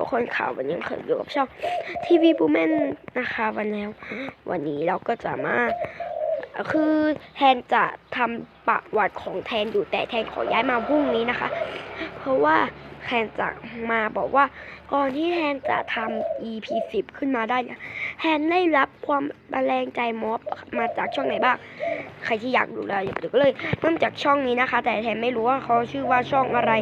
ทุกคนข่าววันนี้เคยอยู่กับช่องทีวีบูแมนนะคะวันแล้ว วันนี้เราก็จะมาคือแทนจะทำประวัติของแทนอยู่แต่แทนขอย้ายมาพรุ่งนี้นะคะ เพราะว่าแทนจะมาบอกว่าก่อนที่แทนจะทำ EP 10ขึ้นมาได้เนี่ยแทนได้รับความบันแรงใจม็อบมาจากช่องไหนบ้าง ใครที่อยากดูแล้วอยากดูก็เลยเริ่มจากช่องนี้นะคะ แต่แทนไม่รู้ว่าเขาชื่อว่าช่องอะไร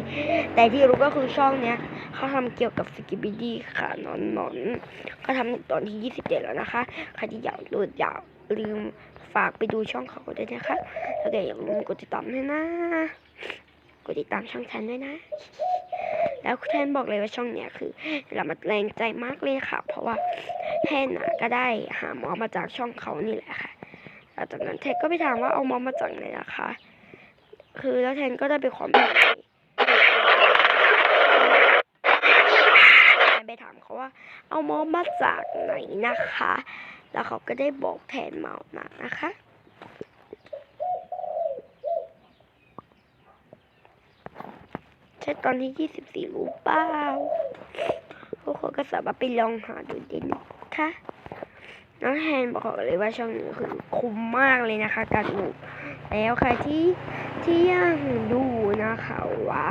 แต่ที่รู้ก็คือช่องเนี้ย เขาทำเกี่ยวกับสกิบิดี้ค่ะนอนนอนเขาทำถึงตอนที่ 27 แล้วนะคะใครที่อยากดูอยากลืมฝากไปดูช่องเขาด้วยนะคะแล้วก็อย่าลืมกดติดตามด้วยนะ กดติดตามช่องแทนด้วยนะ แล้วแทนบอกเลยว่าช่องเนี้ยคือเรามาแรงใจมากเลยค่ะ เพราะว่าแทนน่ะก็ได้หาหมอมาจากช่องเขานี่แหละค่ะหลังจากนั้นแทนก็ไปถามว่าเอาหมอมาจากไหนนะคะ คือแล้วแทนก็ได้ไปขอแบบแทนไปถามเขาว่า เอาหมอมาจากไหนนะคะ แล้วเขาก็ได้บอกแทนเมามานะคะ ใช่ตอนที่24รู้เปล่าทุกคนก็สามารถไปลองหาดูได้นะคะน้องแฮนบอกเลยว่าช่องนี้คือคุ้มมากเลยนะคะการดูแล้วใครที่ที่ยังดูนะคะว่า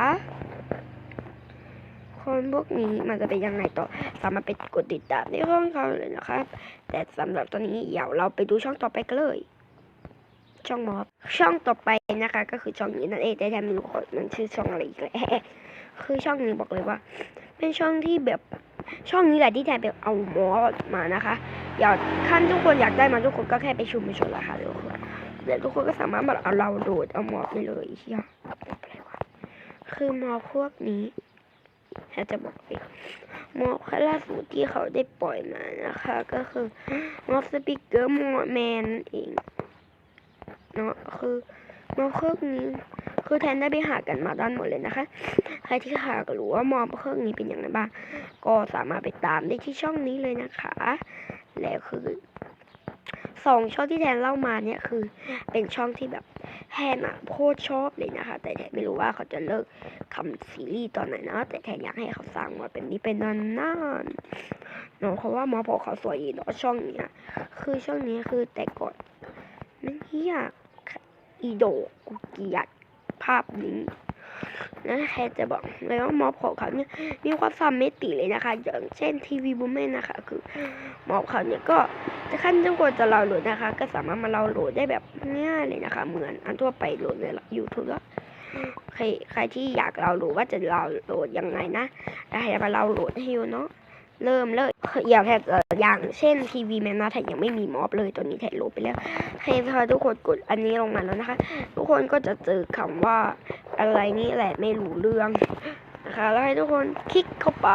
คนพวกนี้มันจะเป็นยังไงต่อ สามารถไปกดติดตามในช่องเขาเลยนะคะแต่สำหรับตอนนี้เดี๋ยวเราไปดูช่องต่อไปกันเลย ช่องมอบช่องต่อไปนะคะ ก็คือช่องนี้นั่นเองแต่แทนไม่รู้คนมันชื่อช่องอะไรอีกแล้วคือช่องนี้บอกเลยว่า เป็นช่องที่แบบช่องนี้แหละที่แทนไปเอามอสมานะคะอยากขั้นทุกคนอยากได้มาทุกคนก็แค่ไปชุมไปชนราคาทุกคนเดี๋ยวทุกคนก็สามารถมาเอาเราโดดเอามอไปเลยเฮียอะไรวคือมอพวกนี้ แทนจะบอกเองมอคล่าสุดที่เขาได้ปล่อยมานะคะ ก็คือมอสปิเกอร์มอแมนเองเนาะคือมอเครื่องนี้คือแทนได้ไปหากันมาด้านหมดเลยนะคะ ใครที่หาก็รู้ว่ามอเครื่องนี้เป็นอย่างไรบ้างก็สามารถไปตามได้ที่ช่องนี้เลยนะคะ แล้วคือสองช่องที่แทนเล่ามาเนี่ยคือเป็นช่องที่แบบแทนอะโคตรชอบเลยนะคะ แต่แทนไม่รู้ว่าเขาจะเลิก ทำซีรีส์ตอนไหนนะ แต่แทนอยากให้เขาสร้างมาเป็นนี้เป็นนานนานเนาะเพราะว่าหมอพอเขาสวยอีเนาะช่องเนี้ย คือช่องนี้คือแต่ก่อนมันเฮียอีโดกูเกียดภาพนี้นะแค่จะบอกเลยว่ามอบของเขาเนี่ยมีความสามมิติเลยนะคะ อย่างเช่นทีวีบูมเมนนะคะ คือมอบเขาเนี่ยก็จะขั้นจนกว่าจะเราโหลดนะคะ ก็สามารถมาเราโหลดได้แบบง่ายเลยนะคะ เหมือนอันทั่วไปโหลดในยูทูบแล้ว ใครใครที่อยากเราโหลดว่าจะเราโหลดยังไงนะได้มาเราโหลดให้อยู่เนาะเริ่มเลยอย่างแทอย่างเช่นทีวีแมนนะแทยังไม่มีมอบเลยตัวนี้แทโหลดไปแล้ว ให้พอทุกคนกดอันนี้ลงมาแล้วนะคะ ทุกคนก็จะเจอคำว่าอะไรนี่แหละไม่รู้เรื่องนะคะแล้วให้ทุกคนคลิกเข้าไป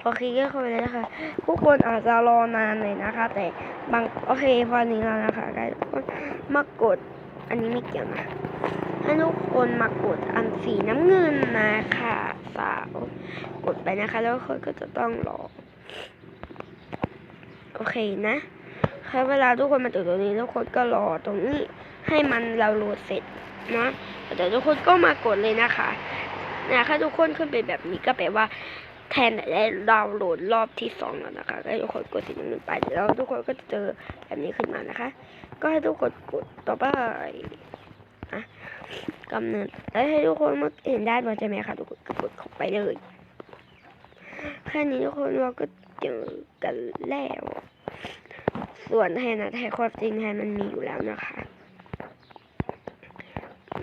พอคลิกเข้าไปแล้วนะคะทุกคนอาจจะรอนานเลยนะคะ แต่ บางโอเคพอนี้แล้วนะคะก็ทุกคนมากด อันนี้ไม่เกี่ยวนะให้ทุกคนมากดอันสีน้ำเงินนะคะสาวกดไปนะคะ แล้วคนก็จะต้องรอโอเคนะค่ะเวลาทุกคนมาถึงตรงนี้ทุกคนก็รอตรงนี้ให้มันเราโหลดเสร็จนะแต่ทุกคนก็มากดเลยนะคะนะคะทุกคนขึ้นเป็นแบบนี้ก็แปลว่า แทนได้ดาวน์โหลดรอบที่สองแล้วนะคะก็ให้ทุกคนกดสิ่งนั้นไปแล้วทุกคนก็จะเจอแบบนี้ขึ้นมานะคะ ก็ให้ทุกคนกดต่อไปนะกำเนิดแล้วให้ทุกคนมาเห็นได้านใช่ไหมคะทุกคนก็กดเข้าไปเลยแค่นี้ทุกคนเราก็เจอกันแล้ว ส่วนแทนนะแทนความจริงแทนมันมีอยู่แล้วนะคะ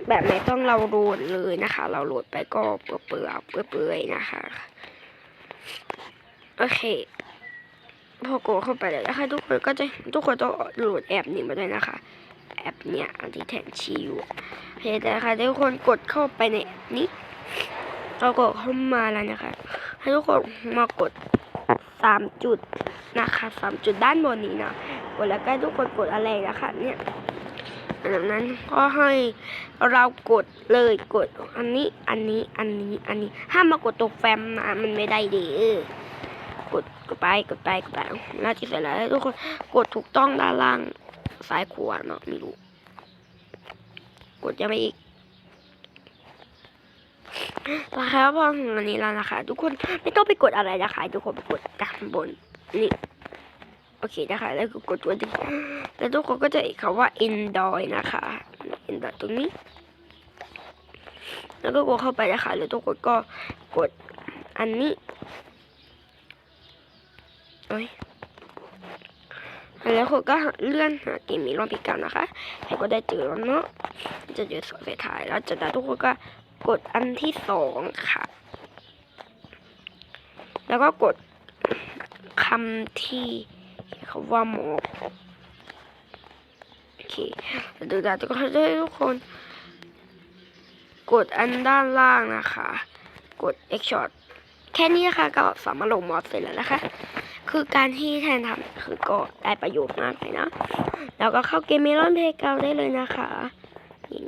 แบบไม่ต้องเราโหลดเลยนะคะ เราโหลดไปก็เปื่อยเปื่อยเปื่อยๆนะคะ โอเค พอกดเข้าไปแล้วนะคะ ทุกคนก็จะทุกคนต้องโหลดแอปนี้มาด้วยนะคะ แอปเนี้ยอันที่แทนชีอยู่โอเคแต่ค่ะทุกคนกดเข้าไปในนี้เรากดเข้ามาแล้วนะคะ ให้ทุกคนมากดสามจุดนะคะสามจุดด้านบนนี้นะกดแล้วก็ทุกคนกดอะไรนะคะเนี่ยดังนั้นก็ให้เรากดเลยกดอันนี้อันนี้อันนี้อันนี้ห้ามมากดตัวแฟมนะมันไม่ได้ดี กดกดไปกดไปกดไปน่าจะเสร็จแล้วทุกคนกดถูกต้องด้านล่างซ้ายขวาเนาะไม่รู้กดยังไม่อีกนะคะพอถึงอันนี้แล้วนะคะ ทุกคนไม่ต้องไปกดอะไรนะคะทุกคนไปกดด้านบนนี่โอเคนะคะ แล้วก็กดตัวดึงแล้วทุกคนก็จะเห็นคำว่า Android นะคะ Android ตรงนี้ แล้วก็กดเข้าไปนะคะ แล้วทุกคนก็กดอันนี้ โอ้ยแล้วคนก็เลื่อนหาเกมมีรอบพิการนะคะใครก็ได้เจอแล้วเนาะจะเจอสวยท้ายแล้วจากนั้ทุกคนก็กดอันที่สองค่ะ แล้วก็กดคำที่คำว่าหมอกโอเคแล้วดูดาทุกคนจะให้ทุกคน กดอันด้านล่างนะคะ กด X shot แค่นี้นะคะก็สามารถลงมอสเสร็จแล้วนะคะ คือการที่แทนทำคือก็ได้ประโยชน์มากเลยนะ แล้วก็เข้าเกมเมลอนเพย์เกาได้เลยนะคะ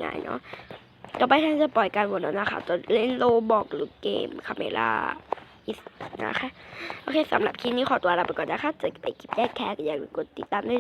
ง่ายๆเนาะต่อไปแทนจะปล่อยการหมดแล้วนะคะตัวเล่นโลบอกหรือเกมคาเมล่านะคะ โอเคสำหรับคลิปนี้ขอตัวลาไปก่อนนะคะเจอกันในคลิปแรกแค่อย่าลืมกดติดตามด้วย